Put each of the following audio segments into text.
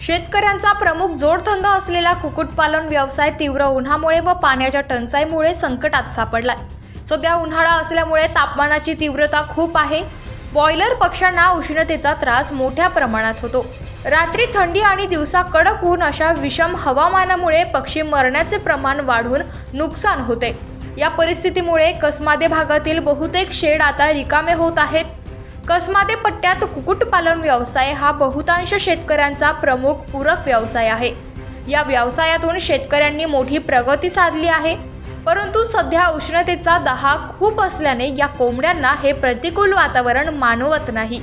शेतकऱ्यांचा प्रमुख जोडधंदा असलेला कुक्कुटपालन व्यवसाय तीव्र उन्हामुळे व पाण्याच्या टंचाईमुळे संकटात सापडलाय. सध्या उन्हाळा असल्यामुळे तापमानाची तीव्रता खूप आहे. बॉयलर पक्ष्यांना उष्णतेचा त्रास मोठ्या प्रमाणात होतो. रात्री थंडी आणि दिवसा कडक ऊन अशा विषम हवामानामुळे पक्षी मरण्याचे प्रमाण वाढून नुकसान होते. या परिस्थितीमुळे कसमादे भागातील बहुतेक शेड आता रिकामे होत आहेत. कसमादे पट्ट्यात कुक्कुटपालन व्यवसाय हा बहुतांश शेतकऱ्यांचा प्रमुख पूरक व्यवसाय आहे. या व्यवसायातून शेतकऱ्यांनी मोठी प्रगती साधली आहे. परंतु सध्या उष्णतेचा दहा खूप असल्याने या कोंबड्यांना हे प्रतिकूल वातावरण मानवत नाही.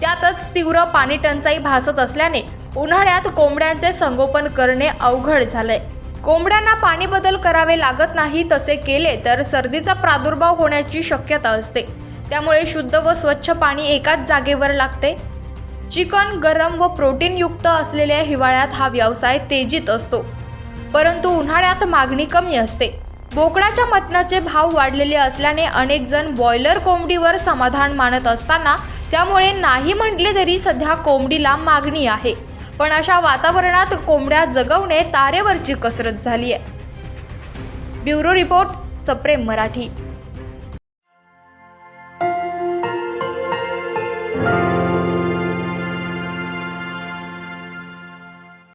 त्यातच तीव्र पाणी टंचाई भासत असल्याने उन्हाळ्यात कोंबड्यांचे संगोपन करणे अवघड झालंय. कोंबड्यांना पाणी बदल करावे लागत नाही तसे केले तर सर्दीचा प्रादुर्भाव होण्याची शक्यता असते. त्यामुळे शुद्ध व स्वच्छ पाणी एकाच जागेवर लागते. चिकन गरम व प्रोटीनयुक्त असलेल्या हिवाळ्यात हा व्यवसाय तेजीत असतो. परंतु उन्हाळ्यात मागणी कमी असते. बोकडाच्या मटणाचे भाव वाढलेले असल्याने अनेक जण बॉयलर कोंबडीवर समाधान मानत असताना त्यामुळे नाही म्हटले तरी सध्या कोंबडीला मागणी आहे. पण अशा वातावरणात कोंबड्या जगवणे तारेवरची कसरत झाली आहे ब्युरो रिपोर्ट सप्रेम मराठी.